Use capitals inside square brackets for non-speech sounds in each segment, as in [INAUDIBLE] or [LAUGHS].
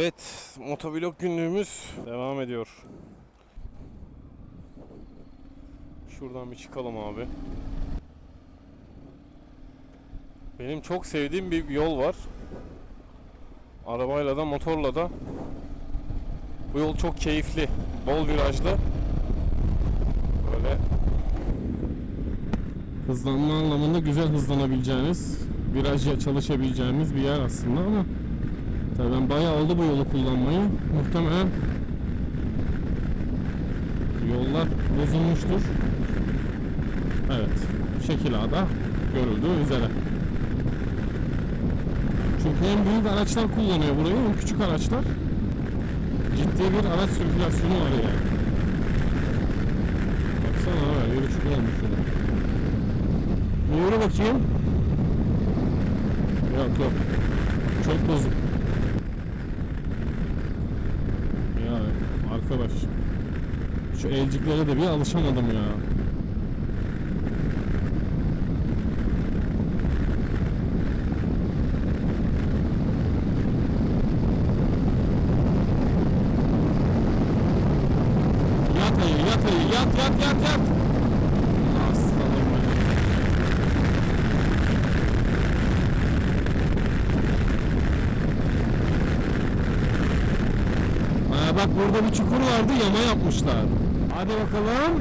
Evet, motovlog günlüğümüz devam ediyor. Şuradan bir çıkalım abi. Benim çok sevdiğim bir yol var. Arabayla da motorla da. Bu yol çok keyifli. Bol virajlı. Böyle hızlanma anlamında güzel hızlanabileceğiniz, virajla çalışabileceğimiz bir yer aslında ama tabii ben bayağı oldu bu yolu kullanmayı. Muhtemelen yollar bozulmuştur. Evet, şekil A'da görüldüğü üzere. Çünkü hem büyük araçlar kullanıyor burayı hem küçük araçlar. Ciddi bir araç sirkülasyonu var yani. Baksana abi yürü çukur olmuş şurada. Yürü bakayım. Yok yok. Çok bozuk. Ya arkadaş. Şu elciklere de bir alışamadım ya. Yat ayı, yat ayı, yat yat yat yat. Aslanım benim. Aa, bak burada bir çukur vardı, yama yapmışlar. Hadi bakalım.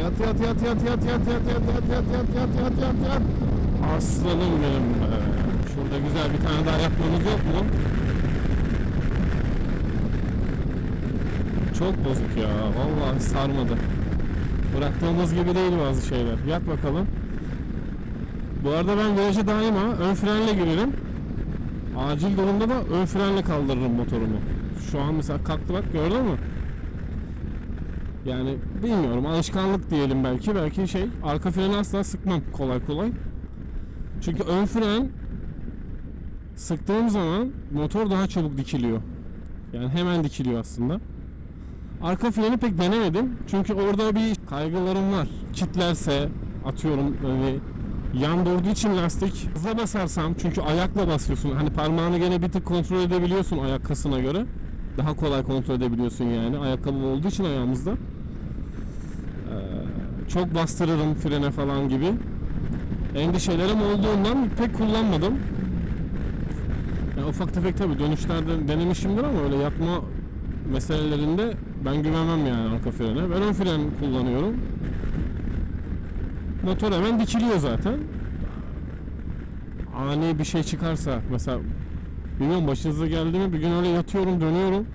Yat yat yat yat yat yat yat yat yat yat yat yat yat yat yat. Aslanım benim be. Şurada güzel bir tane daha yapmamız yok mu? Çok bozuk ya. Vallahi sarmadı. Bıraktığımız gibi değil bazı şeyler. Yat bakalım. Bu arada ben viraja daima ön frenle girerim. Acil durumda da ön frenle kaldırırım motorumu. Şu an mesela kalktı bak gördün mü? Yani bilmiyorum alışkanlık diyelim belki. Belki şey arka freni asla sıkmam kolay kolay. Çünkü ön fren sıktığım zaman motor daha çabuk dikiliyor. Yani hemen dikiliyor aslında. Arka freni pek denemedim. Çünkü orada bir kaygılarım var. Kitlerse atıyorum hani yan durduğu için lastik hızla basarsam çünkü ayakla basıyorsun. Hani parmağını gene bir tık kontrol edebiliyorsun ayak kasına göre. Daha kolay kontrol edebiliyorsun yani ayakkabı olduğu için ayağımızda. Ee, çok bastırırım frene falan gibi. Endişelerim olduğundan pek kullanmadım. Yani ufak tefek tabii dönüşlerde denemişimdir ama öyle yatma meselelerinde ben güvenmem yani arka frene. Ben ön fren kullanıyorum. Motor hemen dikiliyor zaten. Ani bir şey çıkarsa mesela bilmiyorum başınıza geldi mi bir gün öyle yatıyorum dönüyorum.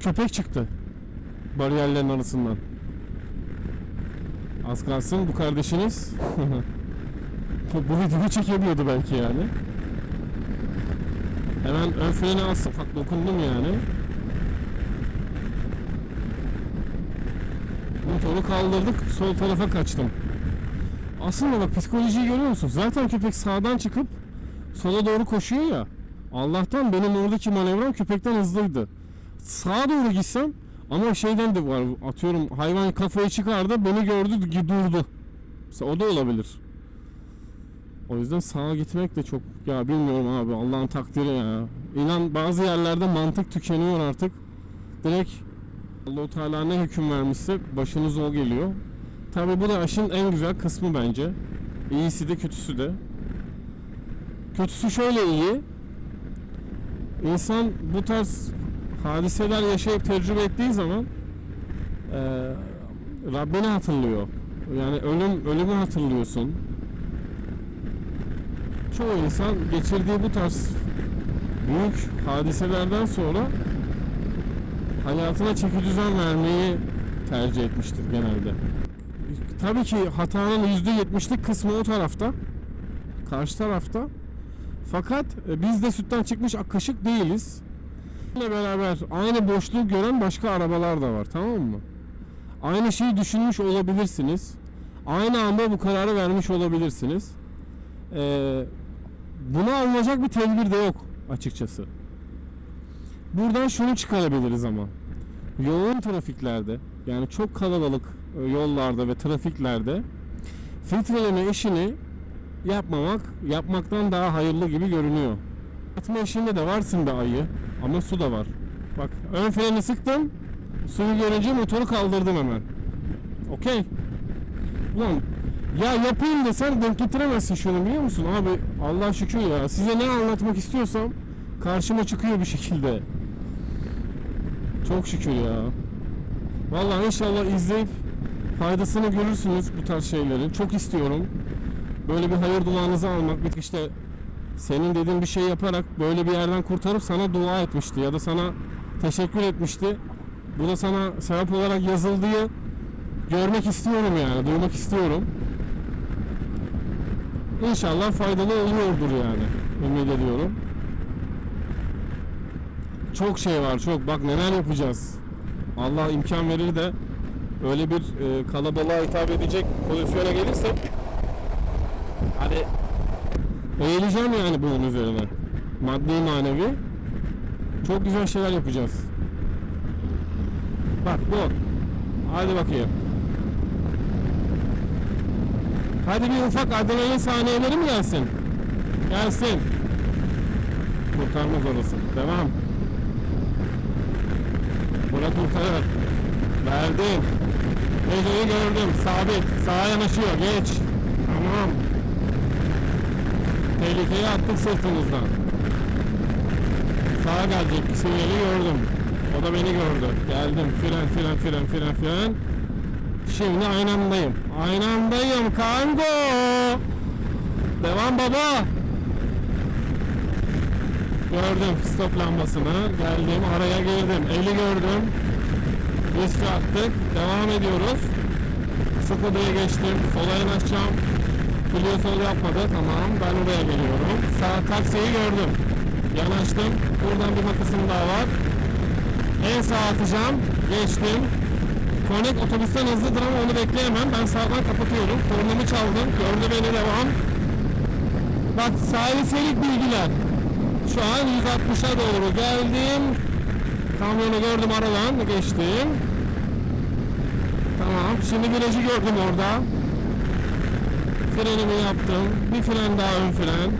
Köpek çıktı. Bariyerlerin arasından. Az kalsın bu kardeşiniz [LAUGHS] bu videoyu çekebiliyordu belki yani. Hemen ön freni az ufak dokundum yani. Motoru kaldırdık, sol tarafa kaçtım. Aslında bak psikolojiyi görüyor musun? Zaten köpek sağdan çıkıp sola doğru koşuyor ya. Allah'tan benim oradaki manevram köpekten hızlıydı. Sağa doğru gitsem ama şeyden de var atıyorum hayvan kafayı çıkardı beni gördü durdu. Mesela o da olabilir. O yüzden sağa gitmek de çok ya bilmiyorum abi Allah'ın takdiri ya. İnan bazı yerlerde mantık tükeniyor artık. Direkt Allahu Teala ne hüküm vermişse başınız o geliyor. Tabi bu da aşın en güzel kısmı bence. İyisi de kötüsü de. Kötüsü şöyle iyi. İnsan bu tarz hadiseler yaşayıp tecrübe ettiği zaman eee Rabbini hatırlıyor. Yani ölüm ölümü hatırlıyorsun. Çoğu insan geçirdiği bu tarz büyük hadiselerden sonra hayatına çeki düzen vermeyi tercih etmiştir genelde. Tabii ki hatanın %70'lik kısmı o tarafta. Karşı tarafta. Fakat e, biz de sütten çıkmış kaşık değiliz. Ile beraber aynı boşluğu gören başka arabalar da var tamam mı? Aynı şeyi düşünmüş olabilirsiniz. Aynı anda bu kararı vermiş olabilirsiniz. Ee, buna alınacak bir tedbir de yok açıkçası. Buradan şunu çıkarabiliriz ama. Yoğun trafiklerde yani çok kalabalık e, yollarda ve trafiklerde filtreleme işini yapmamak yapmaktan daha hayırlı gibi görünüyor. Atma işinde de varsın be ayı. Ama su da var. Bak ön freni sıktım. Suyu görünce motoru kaldırdım hemen. Okey. Ulan ya yapayım desen denk getiremezsin şunu biliyor musun abi Allah şükür ya size ne anlatmak istiyorsam karşıma çıkıyor bir şekilde çok şükür ya Vallahi inşallah izleyip faydasını görürsünüz bu tarz şeylerin çok istiyorum böyle bir hayır duanızı almak bir işte senin dediğin bir şey yaparak böyle bir yerden kurtarıp sana dua etmişti ya da sana teşekkür etmişti bu da sana sevap olarak yazıldığı görmek istiyorum yani duymak istiyorum İnşallah faydalı oluyordur yani. Ümit ediyorum. Çok şey var çok. Bak neler yapacağız. Allah imkan verir de öyle bir e, kalabalığa hitap edecek pozisyona gelirsek hani eğileceğim yani bunun üzerine. Maddi manevi. Çok güzel şeyler yapacağız. Bak bu. Hadi bakayım. Hadi bir ufak adrenalin saniyeleri mi gelsin? Gelsin. Kurtarmaz orası. Devam. Bura kurtarır. Verdin. Geceyi gördüm. Sabit. Sağa yanaşıyor. Geç. Tamam. Tehlikeyi attık sırtımızdan. Sağa gelecek. Sinyali gördüm. O da beni gördü. Geldim. Fren, fren, fren, fren, fren. Şimdi aynamdayım. Aynamdayım kango. Devam baba. Gördüm stop lambasını. Geldim araya girdim. Eli gördüm. Riski attık. Devam ediyoruz. Skodya'ya geçtim. Sola yanaşacağım. Sol yapmadı. Tamam ben oraya geliyorum. Sağ taksiyi gördüm. Yanaştım. Buradan bir makasım daha var. En sağ atacağım. Geçtim. Connect otobüsten hızlıdır ama onu bekleyemem. Ben sağdan kapatıyorum. Kornamı çaldım. Gördü beni devam. Bak saliselik bilgiler. Şu an 160'a doğru geldim. Kamyonu gördüm aradan. Geçtim. Tamam. Şimdi virajı gördüm orada. Frenimi yaptım. Bir fren daha ön fren.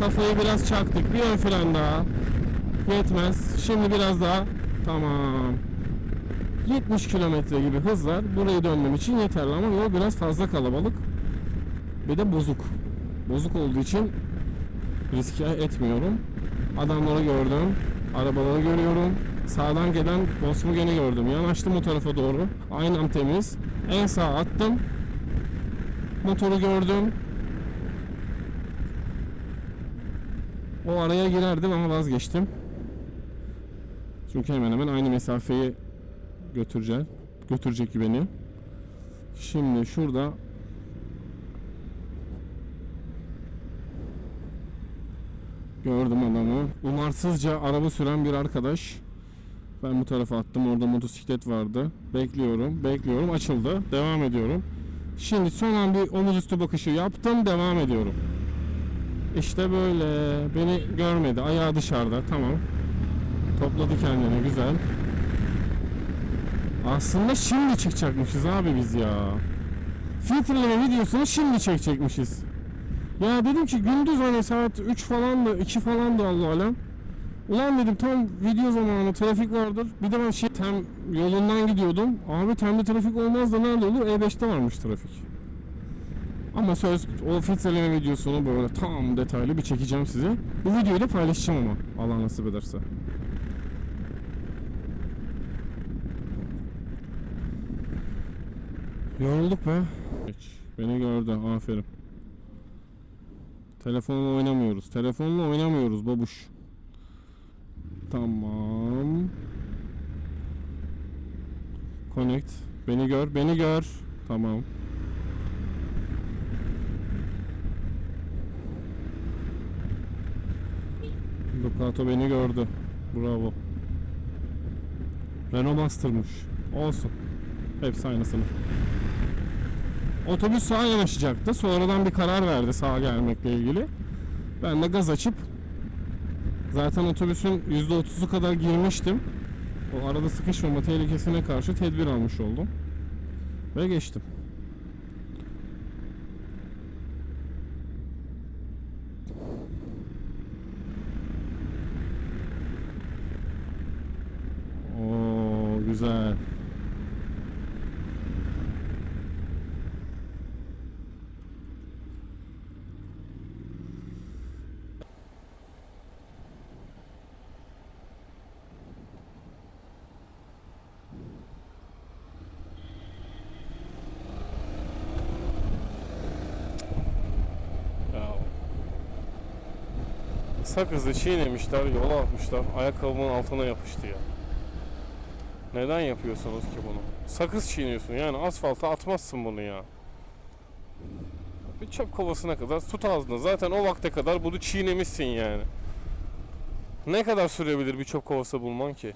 Kafayı biraz çaktık. Bir ön fren daha. Yetmez. Şimdi biraz daha. Tamam. 70 kilometre gibi hızlar burayı dönmem için yeterli ama yol biraz fazla kalabalık. Bir de bozuk. Bozuk olduğu için riske etmiyorum. Adamları gördüm. Arabaları görüyorum. Sağdan gelen Volkswagen'i gördüm. Yanaştım o tarafa doğru. Aynam temiz. En sağ attım. Motoru gördüm. O araya girerdim ama vazgeçtim. Çünkü hemen hemen aynı mesafeyi götürecek. Götürecek beni. Şimdi şurada gördüm adamı. Umarsızca araba süren bir arkadaş. Ben bu tarafa attım. Orada motosiklet vardı. Bekliyorum. Bekliyorum. Açıldı. Devam ediyorum. Şimdi son an bir omuz üstü bakışı yaptım. Devam ediyorum. İşte böyle. Beni görmedi. Ayağı dışarıda. Tamam. Topladı kendini. Güzel. Aslında şimdi çıkacakmışız abi biz ya. Filtreleme videosunu şimdi çekecekmişiz. Ya dedim ki gündüz hani saat 3 falan da 2 falan Allah alem. Ulan dedim tam video zamanı trafik vardır. Bir de ben şey tem yolundan gidiyordum. Abi temde trafik olmaz da nerede olur? E5'te varmış trafik. Ama söz o filtreleme videosunu böyle tam detaylı bir çekeceğim size. Bu videoyu da paylaşacağım ama Allah nasip ederse. Yorulduk be. Beni gördü. Aferin. Telefonla oynamıyoruz. Telefonla oynamıyoruz babuş. Tamam. Connect. Beni gör. Beni gör. Tamam. Ducato beni gördü. Bravo. Renault Master'mış. Olsun. Hepsi aynısını. Otobüs sağa yanaşacaktı. Sonradan bir karar verdi sağa gelmekle ilgili. Ben de gaz açıp zaten otobüsün %30'u kadar girmiştim. O arada sıkışmama tehlikesine karşı tedbir almış oldum. Ve geçtim. güzel. Ya. Sakızı çiğnemişler, yola atmışlar. Ayakkabımın altına yapıştı ya. Neden yapıyorsunuz ki bunu? Sakız çiğniyorsun yani asfalta atmazsın bunu ya. Bir çöp kovasına kadar tut ağzına. Zaten o vakte kadar bunu çiğnemişsin yani. Ne kadar sürebilir bir çöp kovası bulman ki?